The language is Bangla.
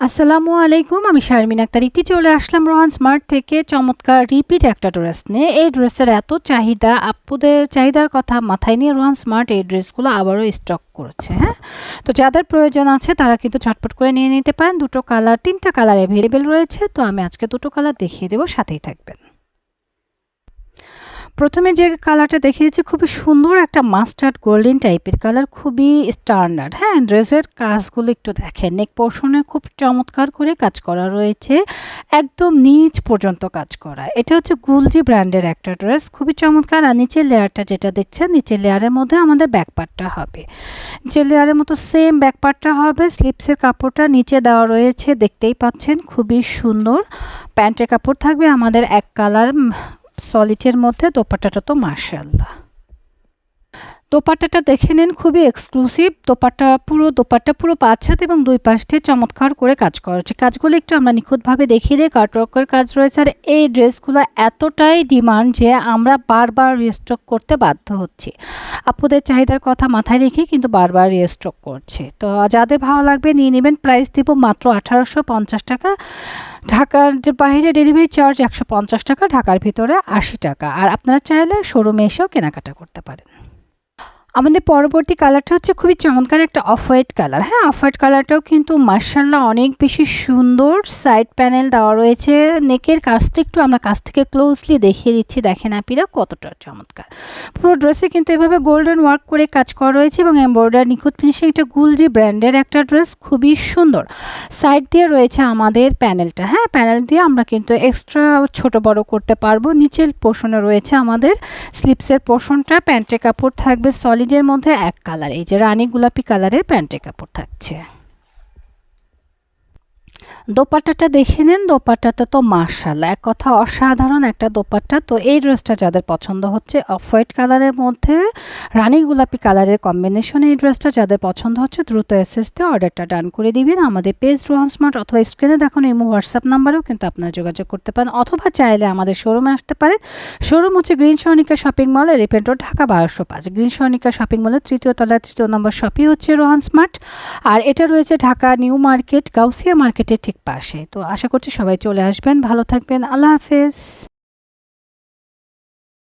আসসালামু আলাইকুম, আমি শারমিন আক্তার। ইতি চলে আসলাম রোহান স্মার্ট থেকে চমৎকার রিপিট একটা ড্রেস নিয়ে। এই ড্রেসের এত চাহিদা, আপুদের চাহিদার কথা মাথায় নিয়ে রোহান স্মার্ট এই ড্রেসগুলো আবারও স্টক করেছে হ্যাঁ? তো যাদের প্রয়োজন আছে তারা কিন্তু ছটপট করে নিয়ে নিতে পারেন। দুটো কালার, তিনটা কালার অ্যাভেলেবেল রয়েছে। তো আমি আজকে দুটো কালার দেখিয়ে দেবো, সাথেই থাকবেন। প্রথমে যে কালারটা দেখিয়েছি, খুবই সুন্দর একটা মাস্টার্ড গোল্ডেন টাইপের কালার খুবই স্ট্যান্ডার্ড হ্যাঁ ড্রেসের কাজগুলো একটু দেখেন। নেক পোর্শনে খুব চমৎকার করে কাজ করা রয়েছে। একদম নিচ পর্যন্ত কাজ করা। এটা হচ্ছে গুলজি ব্র্যান্ডের একটা ড্রেস খুবই চমৎকার। আর নিচের লেয়ারটা যেটা দেখছেন, নিচের লেয়ারের মধ্যে আমাদের ব্যাকপার্টটা হবে। যে লেয়ারের মতো সেম ব্যাকপার্টটা হবে। স্লিপসের কাপড়টা নিচে দেওয়া রয়েছে। দেখতেই পাচ্ছেন, খুবই সুন্দর। প্যান্টের কাপড় থাকবে আমাদের এক কালার সলিটের মধ্যে দোপাট্টাটা তো মার্শাল্লাহ দোপাট্টাটা দেখে নেন, খুবই এক্সক্লুসিভ দোপাট্টা পুরো দোপাট্টা পুরো পাঁচ হাত এবং দুই পাশ দিয়ে চমৎকার করে কাজ করা হচ্ছে। কাজগুলো একটু আমরা নিখুঁতভাবে দেখিয়ে দিই। কাটওয়ার্কের কাজ রয়েছে আর এই ড্রেসগুলো এতটাই ডিমান্ড যে আমরা বারবার রিস্টক করতে বাধ্য হচ্ছি। আপুদের চাহিদার কথা মাথায় রেখে কিন্তু বারবার রিস্টক করছে। তো যাদের ভালো লাগবে নিয়ে নেবেন। প্রাইস দিব মাত্র আঠারোশো পঞ্চাশ টাকা। ঢাকার বাইরে ডেলিভারি চার্জ একশো পঞ্চাশ টাকা, ঢাকার ভিতরে আশি টাকা। আর আপনারা চাইলে শোরুমে এসেও কেনাকাটা করতে পারেন। আমাদের পরবর্তী কালারটা হচ্ছে খুবই চমৎকার একটা অফ হোয়াইট কালার হ্যাঁ অফ হোয়াইট কালারটাও কিন্তু মার্শাল্লাহ অনেক বেশি সুন্দর সাইড প্যানেল দেওয়া রয়েছে। নেকের কাজটা একটু আমরা কাছ থেকে ক্লোজলি দেখিয়ে দিচ্ছি। দেখেন আপিরা কতটা চমৎকার। পুরো ড্রেসে কিন্তু এভাবে গোল্ডেন ওয়ার্ক করে কাজ করা রয়েছে এবং এমব্রয়ডারি নিখুঁত ফিনিশিং একটা গুলজি ব্র্যান্ডের একটা ড্রেস খুবই সুন্দর। সাইড দিয়ে রয়েছে আমাদের প্যানেলটা হ্যাঁ প্যানেল দিয়ে আমরা কিন্তু এক্সট্রা ছোট বড় করতে পারব। নিচের পোর্শনে রয়েছে আমাদের স্লিপসের পোর্শনটা প্যান্টের কাপড় থাকবে সলিড সলিডের মধ্যে এক কালার এই যে রানী গোলাপি কালারের প্যান্টের কাপড় থাকছে। দোপাট্টাটা দেখে নেন, দোপাট্টাটা তো মার্শাল এক কথা অসাধারণ একটা দোপাট্টা। তো এই ড্রেসটা যাদের পছন্দ হচ্ছে অফ হোয়াইট কালারের মধ্যে, রানী গোলাপি কালারের কম্বিনেশনে এই ড্রেসটা যাদের পছন্দ হচ্ছে, দ্রুত এসএসতে অর্ডারটা ডান করে দিবেন। আমাদের পেজ রোহান স্মার্ট অথবা স্ক্রিনে দেখুন, এই হোয়াটসঅ্যাপ নাম্বারেও কিন্তু আপনারা যোগাযোগ করতে পারেন, অথবা চাইলে আমাদের শোরুমে আসতে পারেন। শোরুম হচ্ছে green Swarnika shopping mall Elephant Road Dhaka বারোশো পাঁচ। গ্রিন সর্ণিকা শপিং মলের তৃতীয় তলায় তৃতীয় নম্বর শপই হচ্ছে রোহান স্মার্ট আর এটা রয়েছে ঢাকা নিউ মার্কেট, গাউসিয়া মার্কেটের ঠিক পাশে। তো আশা করছি সবাই চলে আসবেন। ভালো থাকবেন। আল্লাহ হাফেজ।